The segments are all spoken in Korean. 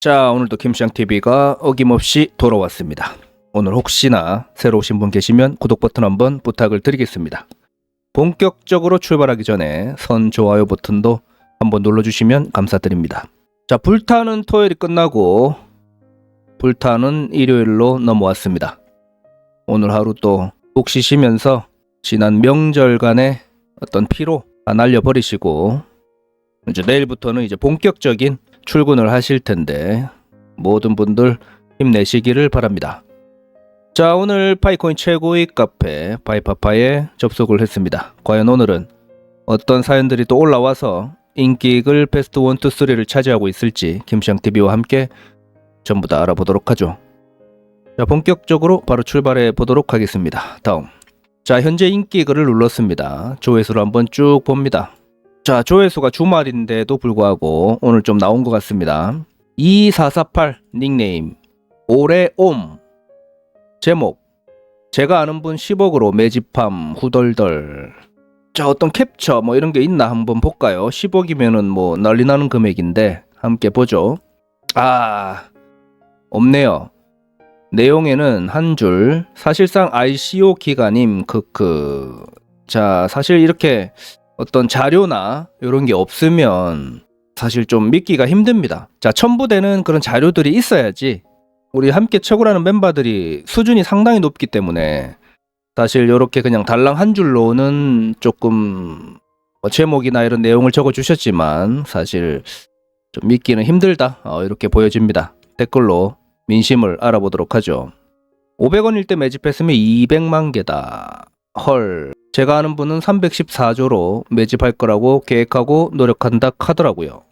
자, 오늘도 김시장TV가 어김없이 돌아왔습니다. 오늘 혹시나 새로 오신 분 계시면 구독 버튼 한번 부탁을 드리겠습니다. 본격적으로 출발하기 전에 선 좋아요 버튼도 한번 눌러주시면 감사드립니다. 자, 불타는 토요일이 끝나고 불타는 일요일로 넘어왔습니다. 오늘 하루 또푹 쉬시면서 지난 명절간의 어떤 피로 다 날려버리시고 이제 내일부터는 이제 본격적인 출근을 하실 텐데 모든 분들 힘내시기를 바랍니다. 자 오늘 파이코인 최고의 카페 파이파파에 접속을 했습니다. 과연 오늘은 어떤 사연들이 또 올라와서 인기글 베스트 1, 2, 3를 차지하고 있을지 김시영TV와 함께 전부 다 알아보도록 하죠. 자 본격적으로 바로 출발해 보도록 하겠습니다. 다음 자 현재 인기 글을 눌렀습니다. 조회수를 한번 쭉 봅니다. 자, 조회수가 주말인데도 불구하고 오늘 좀 나온 것 같습니다. 2448 닉네임 올해 옴 제목 제가 아는 분 10억으로 매집함 후덜덜 자 어떤 캡처 뭐 이런 게 있나 한번 볼까요? 10억이면은 뭐 난리 나는 금액인데 함께 보죠. 아 없네요. 내용에는 한 줄 사실상 ICO 기간임 크크 자 사실 이렇게 어떤 자료나 이런 게 없으면 사실 좀 믿기가 힘듭니다. 자, 첨부되는 그런 자료들이 있어야지 우리 함께 채굴하는 멤버들이 수준이 상당히 높기 때문에 사실 이렇게 그냥 달랑 한 줄로는 조금 뭐 제목이나 이런 내용을 적어 주셨지만 사실 좀 믿기는 힘들다 어, 이렇게 보여집니다. 댓글로 민심을 알아보도록 하죠. 500원일 때 매집했으면 200만 개다. 헐. 제가 아는 분은 314조로 매집할 거라고 계획하고 노력한다 하더라고요.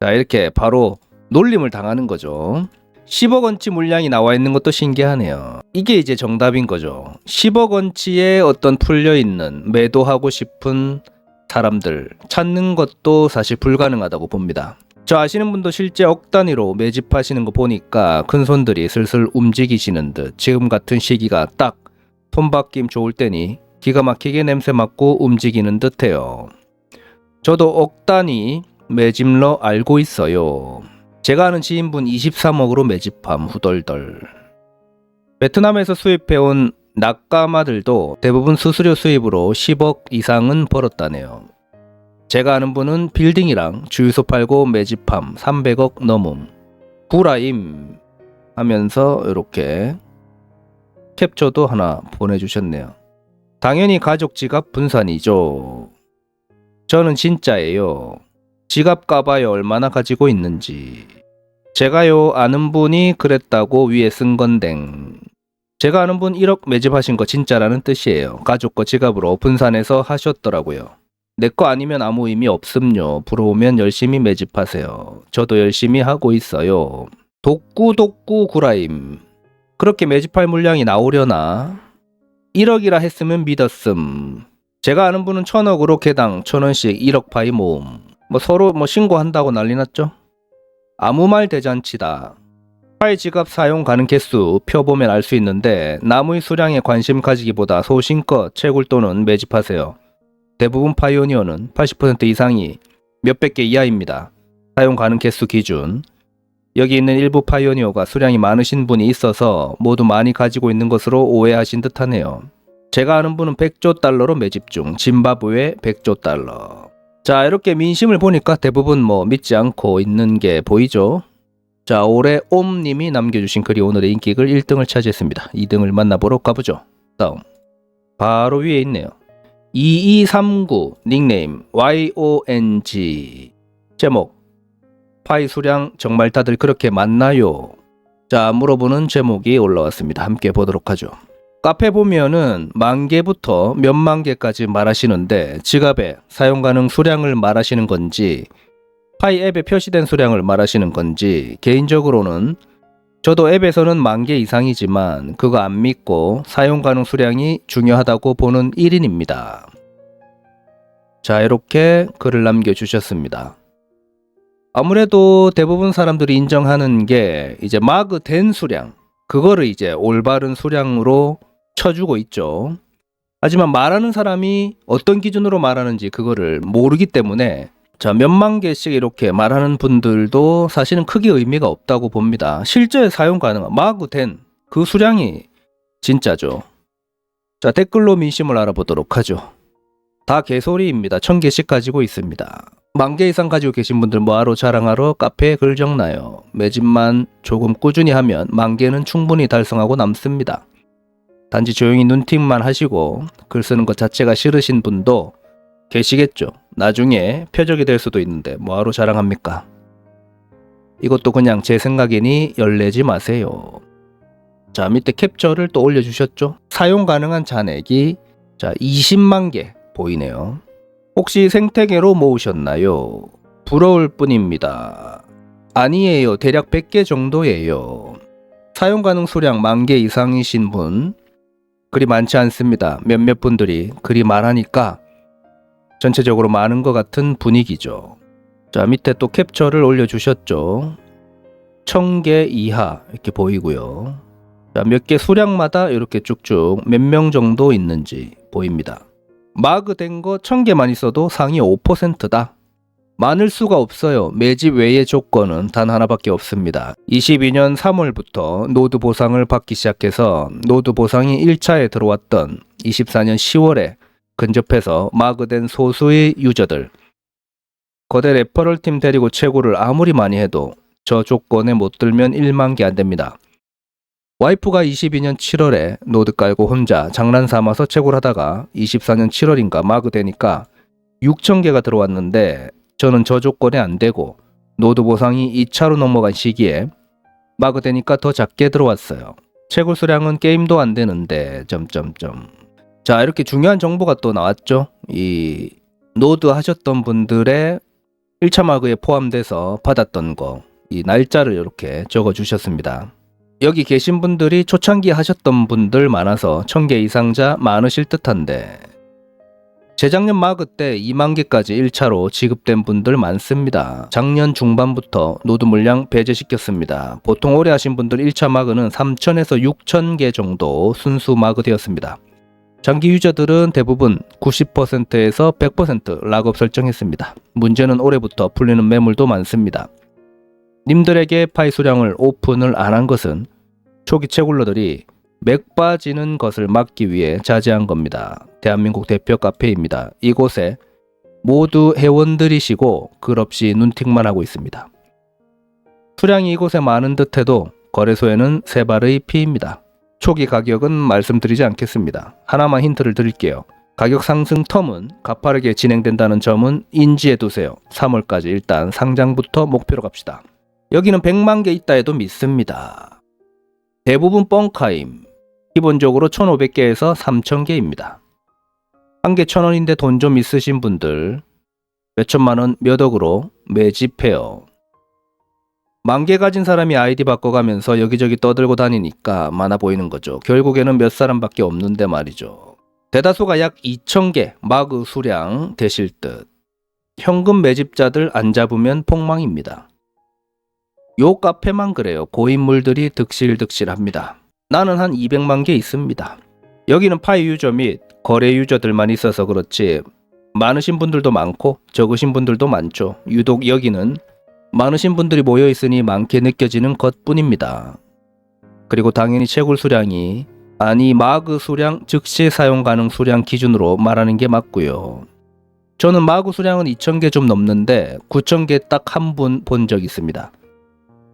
자, 이렇게 바로 놀림을 당하는 거죠. 10억 원치 물량이 나와 있는 것도 신기하네요. 이게 이제 정답인 거죠. 10억 원치에 어떤 풀려 있는 매도하고 싶은 사람들 찾는 것도 사실 불가능하다고 봅니다. 저 아시는 분도 실제 억 단위로 매집하시는 거 보니까 큰 손들이 슬슬 움직이시는 듯 지금 같은 시기가 딱 손바뀜 좋을 때니 기가 막히게 냄새 맡고 움직이는 듯해요. 저도 억 단위 매집러 알고 있어요. 제가 아는 지인분 23억으로 매집함 후덜덜. 베트남에서 수입해온 낙가마들도 대부분 수수료 수입으로 10억 이상은 벌었다네요. 제가 아는 분은 빌딩이랑 주유소 팔고 매집함 300억 넘음. 구라임 하면서 이렇게 캡처도 하나 보내주셨네요. 당연히 가족 지갑 분산이죠. 저는 진짜예요. 지갑 까봐요 얼마나 가지고 있는지. 제가요 아는 분이 그랬다고 위에 쓴 건댕. 제가 아는 분 1억 매집하신 거 진짜라는 뜻이에요. 가족 거 지갑으로 분산해서 하셨더라고요. 내 거 아니면 아무 의미 없음요. 부러우면 열심히 매집하세요. 저도 열심히 하고 있어요. 독구 독구 구라임. 그렇게 매집할 물량이 나오려나? 1억이라 했으면 믿었음. 제가 아는 분은 천억으로 개당 천원씩 1억 파이 모음. 뭐 서로 뭐 신고한다고 난리 났죠? 아무 말 대잔치다. 파이 지갑 사용 가능 개수 펴보면 알 수 있는데 나무의 수량에 관심 가지기보다 소신껏 채굴 또는 매집하세요. 대부분 파이오니어는 80% 이상이 몇백 개 이하입니다. 사용 가능 개수 기준. 여기 있는 일부 파이오니어가 수량이 많으신 분이 있어서 모두 많이 가지고 있는 것으로 오해하신 듯하네요. 제가 아는 분은 100조 달러로 매집 중, 짐바브웨 100조 달러. 자, 이렇게 민심을 보니까 대부분 뭐 믿지 않고 있는 게 보이죠? 자, 올해 옴님이 남겨주신 글이 오늘의 인기글 1등을 차지했습니다. 2등을 만나보러 가보죠. 다음. 바로 위에 있네요. 2239 닉네임 YONG 제목 파이 수량 정말 다들 그렇게 많나요? 자 물어보는 제목이 올라왔습니다. 함께 보도록 하죠. 카페 보면은 만 개부터 몇 만 개까지 말하시는데 지갑에 사용 가능 수량을 말하시는 건지 파이 앱에 표시된 수량을 말하시는 건지 개인적으로는 저도 앱에서는 만 개 이상이지만 그거 안 믿고 사용 가능 수량이 중요하다고 보는 1인입니다. 자, 이렇게 글을 남겨주셨습니다. 아무래도 대부분 사람들이 인정하는 게 이제 마그 된 수량, 그거를 이제 올바른 수량으로 쳐주고 있죠. 하지만 말하는 사람이 어떤 기준으로 말하는지 그거를 모르기 때문에 자, 몇만 개씩 이렇게 말하는 분들도 사실은 크게 의미가 없다고 봅니다. 실제 사용 가능한 마구 된 그 수량이 진짜죠. 자, 댓글로 민심을 알아보도록 하죠. 다 개소리입니다. 천 개씩 가지고 있습니다. 만 개 이상 가지고 계신 분들 뭐하러 자랑하러 카페에 글 적나요? 매집만 조금 꾸준히 하면 만 개는 충분히 달성하고 남습니다. 단지 조용히 눈팅만 하시고 글 쓰는 것 자체가 싫으신 분도 계시겠죠. 나중에 표적이 될 수도 있는데 뭐하러 자랑합니까? 이것도 그냥 제 생각이니 열내지 마세요. 자, 밑에 캡처를 또 올려주셨죠? 사용 가능한 잔액이 자 20만 개 보이네요. 혹시 생태계로 모으셨나요? 부러울 뿐입니다. 아니에요. 대략 100개 정도예요. 사용 가능 수량 만 개 이상이신 분 그리 많지 않습니다. 몇몇 분들이 그리 말하니까 전체적으로 많은 것 같은 분위기죠. 자, 밑에 또 캡처를 올려주셨죠. 1000개 이하 이렇게 보이고요. 자, 몇 개 수량마다 이렇게 쭉쭉 몇 명 정도 있는지 보입니다. 마그 된 거 1000개만 있어도 상위 5%다. 많을 수가 없어요. 매집 외의 조건은 단 하나밖에 없습니다. 22년 3월부터 노드 보상을 받기 시작해서 노드 보상이 1차에 들어왔던 24년 10월에 근접해서 마그된 소수의 유저들 거대 레퍼럴 팀 데리고 채굴을 아무리 많이 해도 저 조건에 못 들면 1만 개 안 됩니다. 와이프가 22년 7월에 노드 깔고 혼자 장난 삼아서 채굴 하다가 24년 7월인가 마그 되니까 6천 개가 들어왔는데 저는 저 조건에 안 되고 노드 보상이 2차로 넘어간 시기에 마그 되니까 더 작게 들어왔어요. 채굴 수량은 게임도 안 되는데 점점점 자 이렇게 중요한 정보가 또 나왔죠. 이 노드 하셨던 분들의 1차 마그에 포함돼서 받았던 거 이 날짜를 이렇게 적어 주셨습니다. 여기 계신 분들이 초창기 하셨던 분들 많아서 1000개 이상자 많으실 듯한데 재작년 마그 때 2만 개까지 1차로 지급된 분들 많습니다. 작년 중반부터 노드 물량 배제시켰습니다. 보통 오래 하신 분들 1차 마그는 3천에서 6천 개 정도 순수 마그 되었습니다. 장기 유저들은 대부분 90%에서 100% 락업 설정했습니다. 문제는 올해부터 풀리는 매물도 많습니다. 님들에게 파이 수량을 오픈을 안 한 것은 초기 채굴러들이 맥 빠지는 것을 막기 위해 자제한 겁니다. 대한민국 대표 카페입니다. 이곳에 모두 회원들이시고 글 없이 눈팅만 하고 있습니다. 수량이 이곳에 많은 듯해도 거래소에는 세 발의 피입니다. 초기 가격은 말씀드리지 않겠습니다. 하나만 힌트를 드릴게요. 가격 상승 텀은 가파르게 진행된다는 점은 인지해 두세요. 3월까지 일단 상장부터 목표로 갑시다. 여기는 100만 개 있다 해도 믿습니다. 대부분 뻥카임. 기본적으로 1,500개에서 3,000개입니다. 한 개 1,000원인데 돈 좀 있으신 분들 몇 천만 원 몇 억으로 매집해요. 만개 가진 사람이 아이디 바꿔가면서 여기저기 떠들고 다니니까 많아 보이는 거죠. 결국에는 몇 사람밖에 없는데 말이죠. 대다수가 약 2,000개 마그 수량 되실 듯. 현금 매집자들 안 잡으면 폭망입니다. 요 카페만 그래요. 고인물들이 득실득실합니다. 나는 한 200만 개 있습니다. 여기는 파이 유저 및 거래 유저들만 있어서 그렇지 많으신 분들도 많고 적으신 분들도 많죠. 유독 여기는 많으신 분들이 모여 있으니 많게 느껴지는 것 뿐입니다. 그리고 당연히 채굴 수량이 아니 마그 수량 즉시 사용 가능 수량 기준으로 말하는 게 맞고요. 저는 마그 수량은 2,000개 좀 넘는데 9,000개 딱 한 분 본 적 있습니다.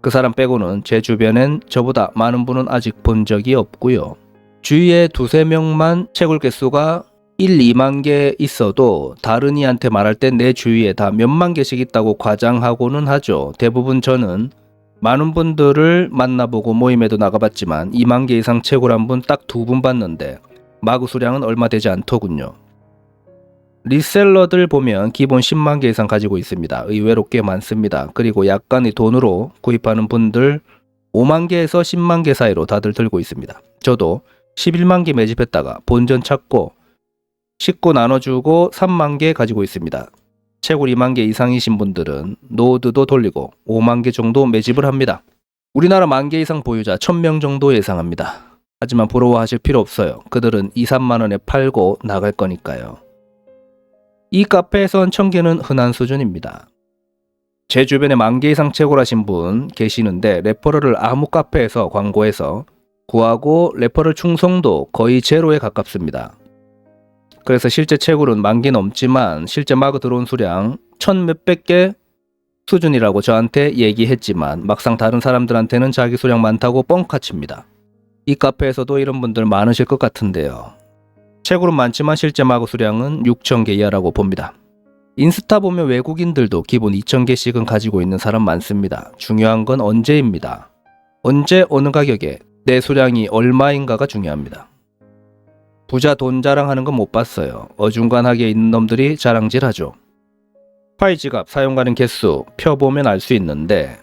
그 사람 빼고는 제 주변엔 저보다 많은 분은 아직 본 적이 없고요. 주위에 두세 명만 채굴 개수가 1, 2만 개 있어도 다른 이한테 말할 땐 내 주위에 다 몇만 개씩 있다고 과장하고는 하죠. 대부분 저는 많은 분들을 만나보고 모임에도 나가봤지만 2만 개 이상 채굴한 분 딱 두 분 봤는데 마구 수량은 얼마 되지 않더군요. 리셀러들 보면 기본 10만 개 이상 가지고 있습니다. 의외로 꽤 많습니다. 그리고 약간의 돈으로 구입하는 분들 5만 개에서 10만 개 사이로 다들 들고 있습니다. 저도 11만 개 매집했다가 본전 찾고 19 나눠주고 3만 개 가지고 있습니다. 채굴 2만 개 이상이신 분들은 노드도 돌리고 5만 개 정도 매집을 합니다. 우리나라 만 개 이상 보유자 1000명 정도 예상합니다. 하지만 부러워하실 필요 없어요. 그들은 2, 3만 원에 팔고 나갈 거니까요. 이 카페에선 청개는 흔한 수준입니다. 제 주변에 만 개 이상 채굴 하신 분 계시는데 레퍼럴을 아무 카페에서 광고해서 구하고 레퍼럴 충성도 거의 제로에 가깝습니다. 그래서 실제 채굴은 만개 넘지만 실제 마구 들어온 수량 천 몇백 개 수준이라고 저한테 얘기했지만 막상 다른 사람들한테는 자기 수량 많다고 뻥카칩니다. 이 카페에서도 이런 분들 많으실 것 같은데요. 채굴은 많지만 실제 마구 수량은 6천 개 이하라고 봅니다. 인스타 보면 외국인들도 기본 2,000개씩은 가지고 있는 사람 많습니다. 중요한 건 언제입니다. 언제 어느 가격에 내 수량이 얼마인가가 중요합니다. 부자 돈 자랑하는 건 못 봤어요. 어중간하게 있는 놈들이 자랑질하죠. 파이 지갑 사용 가능 개수 펴보면 알 수 있는데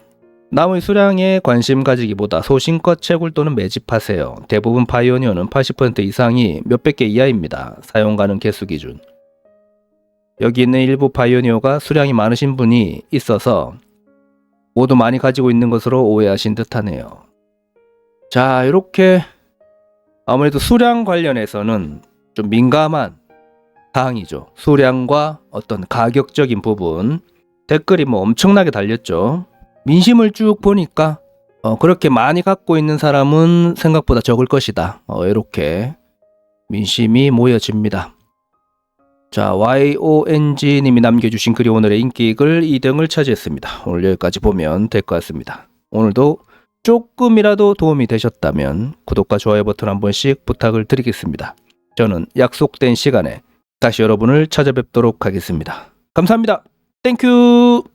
남의 수량에 관심 가지기보다 소신껏 채굴 또는 매집하세요. 대부분 파이오니어는 80% 이상이 몇백 개 이하입니다. 사용 가능 개수 기준. 여기 있는 일부 파이오니어가 수량이 많으신 분이 있어서 모두 많이 가지고 있는 것으로 오해하신 듯하네요. 자, 이렇게 아무래도 수량 관련해서는 좀 민감한 사항이죠. 수량과 어떤 가격적인 부분 댓글이 뭐 엄청나게 달렸죠. 민심을 쭉 보니까 어, 그렇게 많이 갖고 있는 사람은 생각보다 적을 것이다. 어, 이렇게 민심이 모여집니다. 자, YONG님이 남겨주신 글이 오늘의 인기글 2등을 차지했습니다. 오늘 여기까지 보면 될 것 같습니다. 오늘도 조금이라도 도움이 되셨다면 구독과 좋아요 버튼 한 번씩 부탁을 드리겠습니다. 저는 약속된 시간에 다시 여러분을 찾아뵙도록 하겠습니다. 감사합니다. 땡큐!